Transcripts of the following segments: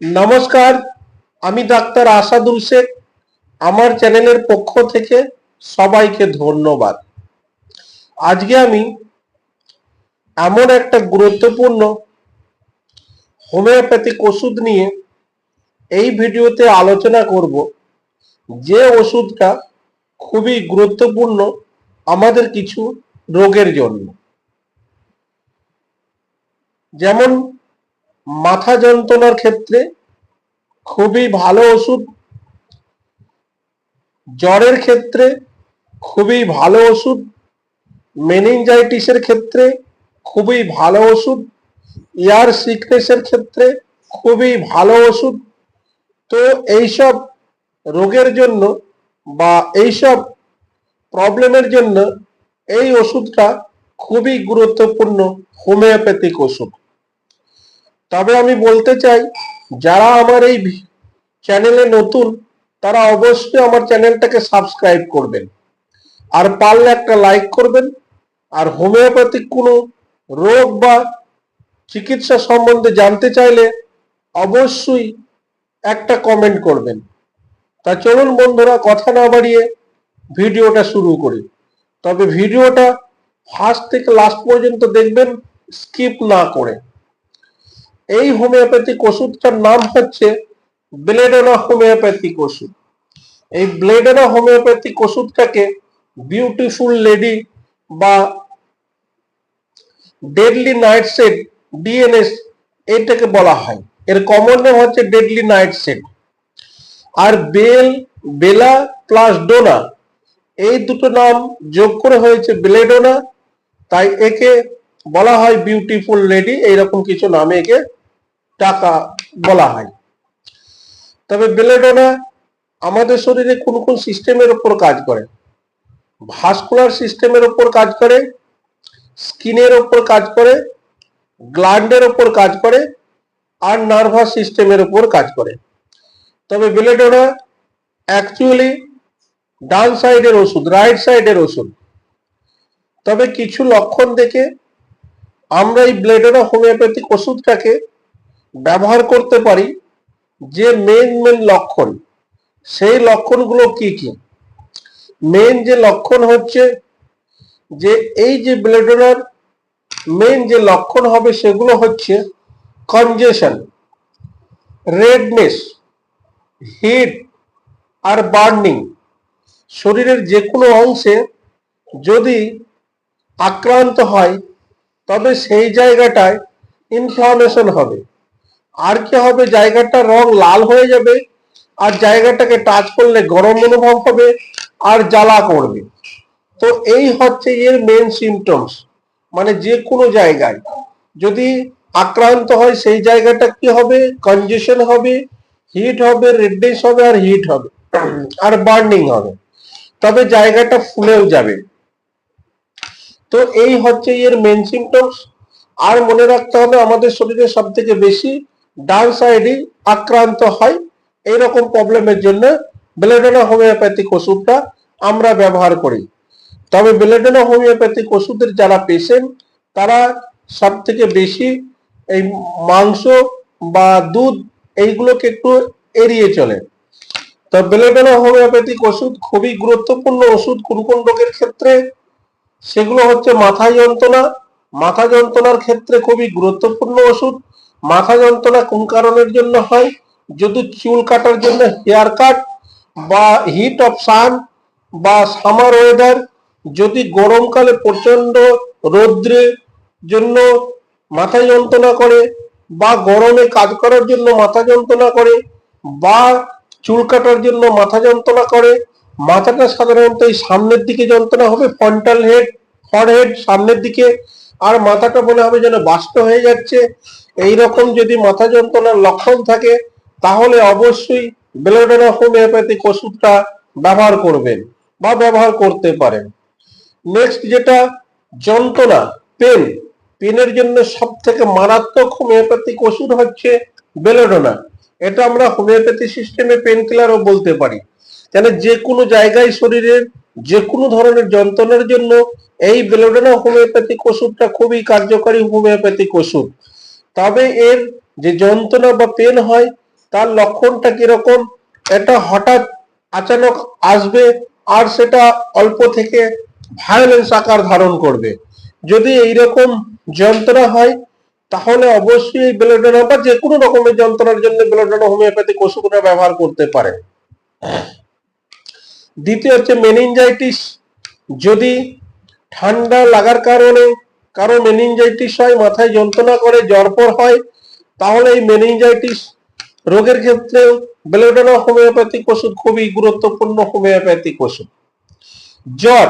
নমস্কার, আমি ডাক্তার আসাদুল শেখ। আমার চ্যানেলের পক্ষ থেকে সবাইকে ধন্যবাদ। আজকে আমি এমন একটা গুরুত্বপূর্ণ হোমিওপ্যাথিক ওষুধ নিয়ে এই ভিডিওতে আলোচনা করব। যে ওষুধটা খুবই গুরুত্বপূর্ণ আমাদের কিছু রোগের জন্য। যেমন মাথা যন্ত্রণার ক্ষেত্রে খুবই ভালো ওষুধ। জ্বরের ক্ষেত্রে খুবই ভালো ওষুধ। মেনিনজাইটিসের ক্ষেত্রে খুবই ভালো ওষুধ। এয়ার সিকনেসের ক্ষেত্রে খুবই ভালো ওষুধ। তো এইসব রোগের জন্য বা এইসব প্রবলেমের জন্য এই ওষুধটা খুবই গুরুত্বপূর্ণ হোমিওপ্যাথিক ওষুধ। তবে আমি বলতে চাই, যারা আমার এই চ্যানেলে নতুন, তারা অবশ্যই আমার চ্যানেলটাকে সাবস্ক্রাইব করবেন। আর পারলে একটা লাইক করবেন। আর হোমিওপ্যাথিক কোনো রোগ বা চিকিৎসা সম্বন্ধে জানতে চাইলে অবশ্যই একটা কমেন্ট করবেন। তা চলুন বন্ধুরা, কথা না বাড়িয়ে ভিডিওটা শুরু করি। তবে ভিডিওটা ফার্স্ট থেকে লাস্ট পর্যন্ত দেখবেন স্কিপ না করে। এই হোমিওপ্যাথিক ওষুধটার নাম হচ্ছে ব্লেডোনা হোমিওপ্যাথিক ওষুধ। এই ব্লেডোনা হোমিওপ্যাথিক ওষুধটাকে বিউটিফুল লেডি বা ডেডলি নাইট সেট ডিএনএস এটাকে বলা হয়। এর কমন নাম হচ্ছে ডেডলি নাইট সেট আর বেল, বেলা প্লাস ডোনা, এই দুটো নাম যোগ করে হয়েছে ব্লেডোনা। তাই একে বলা হয় বিউটিফুল লেডি, এইরকম কিছু নামে একে টাকা বলা হয়। তবে বেলেডোনা আমাদের শরীরে কোন কোন সিস্টেমের উপর কাজ করে? ভাস্কুলার সিস্টেমের উপর কাজ করে, স্কিনের উপর কাজ করে, গ্ল্যান্ডের উপর কাজ করে, আর নার্ভাস সিস্টেমের উপর কাজ করে। তবে বেলেডোনা অ্যাকচুয়ালি ডান সাইডের ওষুধ, রাইট সাইডের ওষুধ। তবে কিছু লক্ষণ দেখে আমরা এই ব্লেডোনা হোমিওপ্যাথিক ওষুধটাকে ব্যবহার করতে পারি, যে মেন মেন লক্ষণ, সেই লক্ষণগুলো কি কি? মেন যে লক্ষণ হচ্ছে যে এই যে ব্লেডোনার মেন যে লক্ষণ হবে সেগুলো হচ্ছে কনজেশন রেডনেস হিট আর বার্নিং শরীরের যে কোনো অংশে যদি আক্রান্ত হয়, তবে সেই জায়গাটায় ইনফ্লামেশন হবে। আর কি হবে জায়গাটা রং লাল হয়ে যাবে আর জায়গাটাকে টাচ করলে গরম অনুভব হবে আর জ্বালা করবে। তো এই হচ্ছে এর মেন সিমটমস মানে যে কোনো জায়গায়। যদি আক্রান্ত হয়, সেই জায়গাটা কি হবে? কনজেশন হবে হিট হবে রেডনেস হবে আর হিট হবে, আর বার্নিং হবে। তবে জায়গাটা ফুলেও যাবে। তো এই হচ্ছে এর মেন সিমটমস আর মনে রাখতে হবে, আমাদের শরীরে সব থেকে বেশি ডান সাইডে আক্রান্ত হয়। এইরকম প্রবলেমের জন্য বেলেডোনা হোমিওপ্যাথিক ওষুধটা আমরা ব্যবহার করি। তবে বেলেডোনা হোমিওপ্যাথিক ওষুধের যারা পেশেন্ট তারা সব থেকে বেশি এই মাংস বা দুধ এইগুলোকে একটু এড়িয়ে চলে। তো বেলেডোনা হোমিওপ্যাথিক ওষুধ খুবই গুরুত্বপূর্ণ ওষুধ। কোন কোন রোগের ক্ষেত্রে সেগুলো হচ্ছে মাথা যন্ত্রণা। মাথা যন্ত্রণার ক্ষেত্রে খুবই গুরুত্বপূর্ণ ওষুধ। মাথা যন্ত্রণা কোন কারণের জন্য হয়? যদি চুল কাটার জন্য হেয়ার কাট বা হিট অফ সান বা সামার ওয়েদার যদি গরমকালে প্রচণ্ড রৌদ্রের জন্য মাথা যন্ত্রণা করে বা গরমে কাজ করার জন্য মাথা যন্ত্রণা করে বা চুল কাটার জন্য মাথা যন্ত্রণা করে, মাথাটা সাধারণত এই সামনের দিকে যন্ত্রণা হবে ফ্রন্টাল হেড ফর হেড সামনের দিকে, আর মাথাটা মনে হবে যেন বাস্ত হয়ে যাচ্ছে। এই রকম যদি মাথা যন্ত্রণার লক্ষণ থাকে, তাহলে অবশ্যই বেলোডোনা হোমিওপ্যাথিক ওষুধটা ব্যবহার করবেন বা ব্যবহার করতে পারেন। নেক্সট যেটা, যন্ত্রণা পেন পেনের জন্য সব থেকে মারাত্মক হোমিওপ্যাথিক ওষুধ হচ্ছে বেলোডোনা এটা আমরা হোমিওপ্যাথি সিস্টেমে পেন কিলারও বলতে পারি। কেন যে কোনো জায়গায় শরীরের যে কোনো ধরনের যন্ত্রণার জন্য এই বেলোডোনা হোমিওপ্যাথিক ওষুধটা খুবই কার্যকরী হোমিওপ্যাথিক ওষুধ। তবে এর যে যন্ত্রণা বা পেন হয়, তার লক্ষণটা কীরকম, এটা হঠাৎ আচানক আসবে আর সেটা অল্প থেকে ভায়োলেন্স আকার ধারণ করবে। যদি এইরকম যন্ত্রণা হয়, তাহলে অবশ্যই বেলোডোনা বা যে কোনো রকমের যন্ত্রণার জন্য বেলোডোনা হোমিওপ্যাথিক ওষুধটা ব্যবহার করতে পারে। দ্বিতীয় হচ্ছে মেনিনজাইটিস যদি ঠান্ডা লাগার কারণে কারও মেনিনজাইটিস হয়, মাথায় যন্ত্রণা করে জ্বরপর হয়, তাহলে এই মেনিনজাইটিস রোগের ক্ষেত্রে বেলোডোনা হোমিওপ্যাথিক ওষুধ খুবই গুরুত্বপূর্ণ হোমিওপ্যাথিক ওষুধ। জ্বর,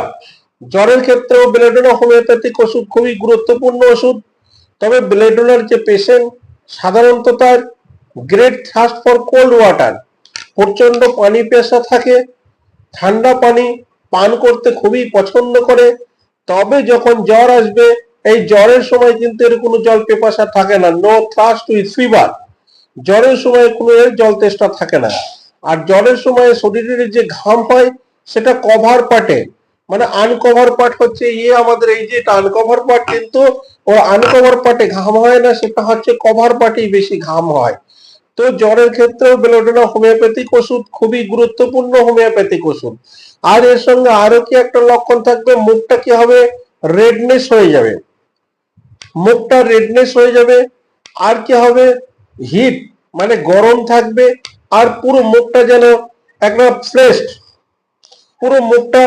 জ্বরের ক্ষেত্রেও বেলোডোনা হোমিওপ্যাথিক ওষুধ খুবই গুরুত্বপূর্ণ ওষুধ, তবে বেলেডোনার যে পেশেন্ট সাধারণত তার great thirst for cold water প্রচণ্ড পানি পেশা থাকে, ঠান্ডা পানি পান করতে খুবই পছন্দ করে, তবে যখন জ্বর আসবে এই জ্বরের সময় কিন্তু এর কোনো জল পেপাসা থাকে না। নো থার্স্ট উইথ ফিভার জ্বরের সময় কোনো এর জল তেষ্টা থাকে না। আর জ্বরের সময় শরীরের যে ঘাম হয়, সেটা কভার পার্টে মানে আনকভার পার্ট হচ্ছে ইয়ে আমাদের এই যে আনকভার পার্ট কিন্তু ও আনকভার পার্টে ঘাম হয় না, সেটা হচ্ছে কভার পার্টেই বেশি ঘাম হয়। তো জ্বরের ক্ষেত্রেও বেলোডোনা হোমিওপ্যাথিক ওষুধ খুবই গুরুত্বপূর্ণ হোমিওপ্যাথিক ওষুধ। আর এর সঙ্গে আরও কি একটা লক্ষণ থাকবে? মুখটা কি হবে? রেডনেস হয়ে যাবে। মুখটা রেডনেস হয়ে যাবে, আর কি হবে? হিট মানে গরম থাকবে, আর পুরো মুখটা যেন একটা ফ্লেশড পুরো মুখটা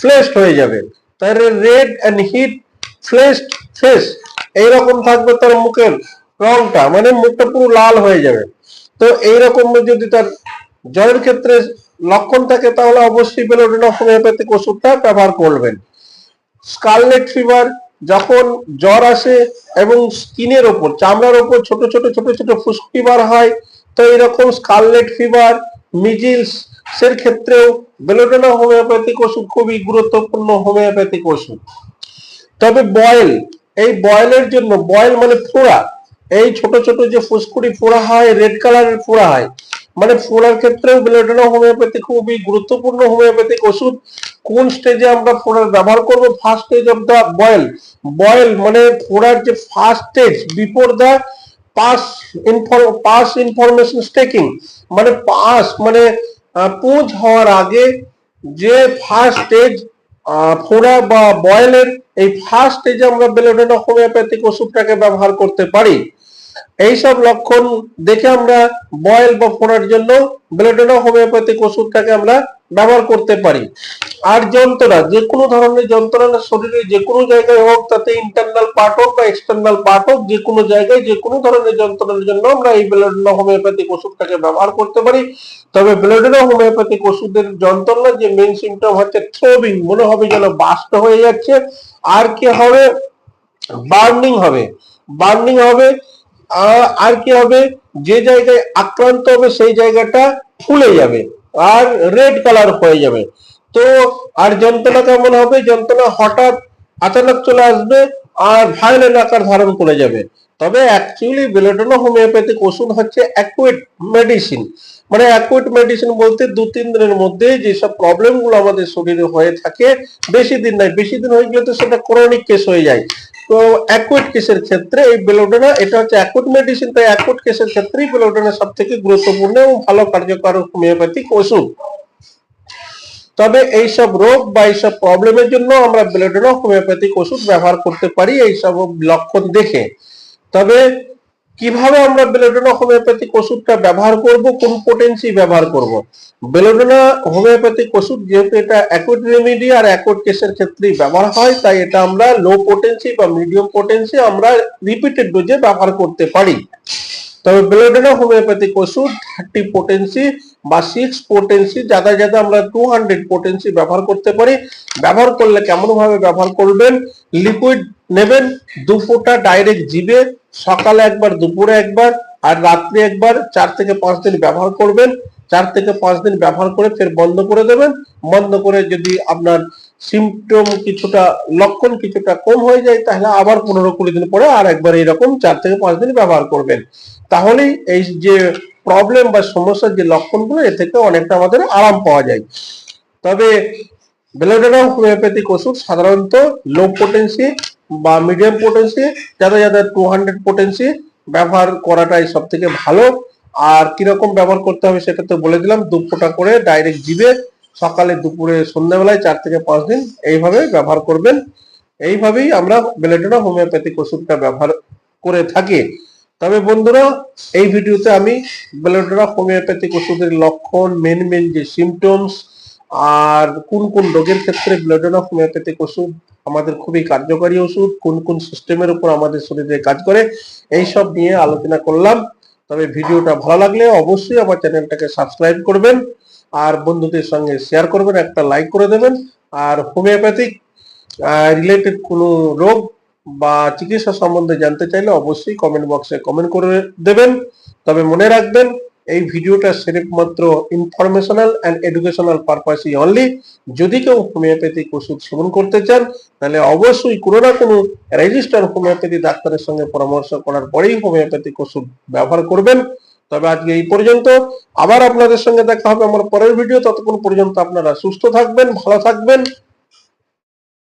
ফ্লেশড হয়ে যাবে। তাহলে red and heat flushed face এইরকম থাকবে তার মুখের রংটা মানে মুখটা পুরো লাল হয়ে যাবে। তো এইরকম যদি তার জ্বরের ক্ষেত্রে লক্ষণ থাকে, তাহলে অবশ্যই বেলোডিনা হোমিওপ্যাথিক ওষুধটা ব্যবহার করবেন। স্কারলেট ফিভার যখন জ্বর আসে এবং স্কিনের ওপর, চামড়ার ওপর ছোট ছোট ছোট ছোট ফুসকি বার হয়, তো এরকম স্কারলেট ফিভার মিজিলস এর ক্ষেত্রেও বেলোডোনা হোমিওপ্যাথিক ওষুধ খুবই গুরুত্বপূর্ণ হোমিওপ্যাথিক ওষুধ। তবে বয়েল এই বয়েলের জন্য বয়েল মানে ফোড়া, এই ছোট ছোট যে ফুসকুড়ি ফোড়া হয় রেড কালারের ফোড়া হয় মানে ফোড়ার ক্ষেত্রেও বেলোডোনা হোমিওপ্যাথি খুবই গুরুত্বপূর্ণ হোমিওপ্যাথিক ওষুধ। কোন স্টেজে আমরা ফোড়ার ব্যবহার করব? First stage of the boil boil মানে ফোড়ার যে first stage before the pus pus information staking মানে পাস মানে পুঁজ হওয়ার আগে যে ফার্স্ট স্টেজ ফোড়া বা বয়েলের এই ফার্স্ট স্টেজে আমরা বেলোডোনা হোমিওপ্যাথিক ওষুধটাকে ব্যবহার করতে পারি। এইসব লক্ষণ দেখে আমরা বয়েল বা ফোড়ার জন্য বেলোডোনা হোমিওপ্যাথিক ওষুধটাকে আমরা ব্যবহার করতে পারি। আর যন্ত্রণা যে কোনো ধরনের যন্ত্রণা শরীরে যে কোনো জায়গায় হোক, তাতে ইন্টারনাল পার্ট হোক বা এক্সটার্নাল পার্ট হোক যে কোনো জায়গায় যে কোনো ধরনের যন্ত্রণার জন্য আমরা এই বেলোডোনা হোমিওপ্যাথিক ওষুধটাকে ব্যবহার করতে পারি। তবে বেলোডোনা হোমিওপ্যাথিক ওষুধের যন্ত্রণা যে মেন সিমটম হচ্ছে থ্রোবিং মনে হবে যেন বাস্ট হয়ে যাচ্ছে। আর কি হবে? বার্নিং হবে। বার্নিং হবে আর কি হবে? যে জায়গায় আক্রান্ত হবে, সেই জায়গাটা ফুলে যাবে আর রেড কালার হয়ে যাবে। তো আর যন্ত্রণা কেমন হবে? যন্ত্রণা হঠাৎ আচানক চলে আসবে আর ভায়োলেন্ট আকার ধারণ করে যাবে। তবে অ্যাকচুয়ালি বেলোডোনা হোমিওপ্যাথিক ওষুধ হচ্ছে অ্যাকুইট মেডিসিন মানে অ্যাকুইট মেডিসিন বলতে দু, তিন দিনের মধ্যে যেসব প্রবলেমগুলো আমাদের শরীরে হয়ে থাকে, বেশি দিন নাই বেশি দিন হয়ে গেলে তো সেটা ক্রনিক কেস হয়ে যায়। তো অ্যাকুইট কেসের ক্ষেত্রে এই বেলোডোনা এটা হচ্ছে অ্যাকুইট মেডিসিন তাই অ্যাকুইট কেসের ক্ষেত্রেই বেলোডোনা সব থেকে গুরুত্বপূর্ণ এবং ভালো কার্যকর হোমিওপ্যাথিক ওষুধ। তবে এইসব রোগ বা এইসব প্রবলেমের জন্য আমরা বেলোডোনা হোমিওপ্যাথিক ওষুধ ব্যবহার করতে পারি, এইসব লক্ষণ দেখে। তবে কীভাবে আমরা বেলোডোনা হোমিওপ্যাথিক ওষুধটা ব্যবহার করব, কোন পোটেন্সি ব্যবহার করব? বেলোডোনা হোমিওপ্যাথিক ওষুধ যেহেতু এটা অ্যাকুইট রেমিডি আর অ্যাকুইট কেসের ক্ষেত্রেই ব্যবহার হয়, তাই এটা আমরা লো পোটেন্সি বা মিডিয়াম পোটেন্সি আমরা রিপিটেড ডোজে ব্যবহার করতে পারি। তবে বেলোডোনা হোমিওপ্যাথিক ওষুধ থার্টি পোটেন্সি বা সিক্স পোটেন্সি যাদা যাদা আমরা টু হান্ড্রেড পোটেন্সি ব্যবহার করতে পারি। ব্যবহার করলে কেমন ভাবে ব্যবহার করবেন? লিকুইড নেবেন, দু ফোঁটা ডাইরেক্ট জিবে সকালে একবার, দুপুরে একবার আর রাত্রে একবার, চার থেকে পাঁচ দিন ব্যবহার করবেন। চার থেকে পাঁচ দিন ব্যবহার করে ফের বন্ধ করে দেবেন। বন্ধ করে যদি আপনার সিমটম কিছুটা, লক্ষণ কিছুটা কম হয়ে যায়, তাহলে আবার পনেরো কুড়ি দিন পরে আর একবার এরকম চার থেকে পাঁচ দিন ব্যবহার করবেন। তাহলেই এই যে প্রবলেম বা সমস্যার যে লক্ষণগুলো, এ থেকে অনেকটা আমাদের আরাম পাওয়া যায়। তবে বেলোডোনা হোমিওপ্যাথিক ওষুধ সাধারণত লো পোটেন্সি বা মিডিয়াম পোটেন্সি যাদের যাদের টু হান্ড্রেড পোটেন্সি ব্যবহার করাটাই সব থেকে ভালো। আর কীরকম ব্যবহার করতে হবে সেটা তো বলে দিলাম, দু ফোঁটা করে ডাইরেক্ট জিবে সকালে দুপুরে সন্ধ্যাবেলায় চার থেকে পাঁচ দিন এইভাবে ব্যবহার করবেন। এইভাবেই আমরা বেলেডোনা হোমিওপ্যাথিক ওষুধটা ব্যবহার করে থাকি। তবে বন্ধুরা, এই ভিডিওতে আমি বেলেডোনা হোমিওপ্যাথিক ওষুধের লক্ষণ মেন মেন যে সিমটমস আর কোন কোন রোগের ক্ষেত্রে ব্লেডোনা হোমিওপ্যাথিক ওষুধ আমাদের খুবই কার্যকরী ওষুধ, কোন কোন সিস্টেমের উপর আমাদের শরীরে কাজ করে এই সব নিয়ে আলোচনা করলাম। তবে ভিডিওটা ভালো লাগলে অবশ্যই আমার চ্যানেলটাকে সাবস্ক্রাইব করবেন। আর বন্ধুদের সঙ্গে শেয়ার করবেন, একটা লাইক করে দেবেন। আর হোমিওপ্যাথিক রিলেটেড কোনো রোগ বা চিকিৎসা সম্বন্ধে জানতে চাইলে অবশ্যই কমেন্ট বক্সে কমেন্ট করে দেবেন। তবে মনে রাখবেন, এই ভিডিওটা সিরিফ মাত্র ইনফরমেশনাল অ্যান্ড এডুকেশনাল পারপাসই অনলি যদি কেউ হোমিওপ্যাথিক ওষুধ সেবন করতে চান, তাহলে অবশ্যই কোনো না কোনো রেজিস্টার হোমিওপ্যাথি ডাক্তারের সঙ্গে পরামর্শ করার পরেই হোমিওপ্যাথিক ওষুধ ব্যবহার করবেন। তবে আজকে এই পর্যন্ত। আবার আপনাদের সঙ্গে দেখা হবে আমার পরের ভিডিও ততক্ষণ পর্যন্ত আপনারা সুস্থ থাকবেন, ভালো থাকবেন।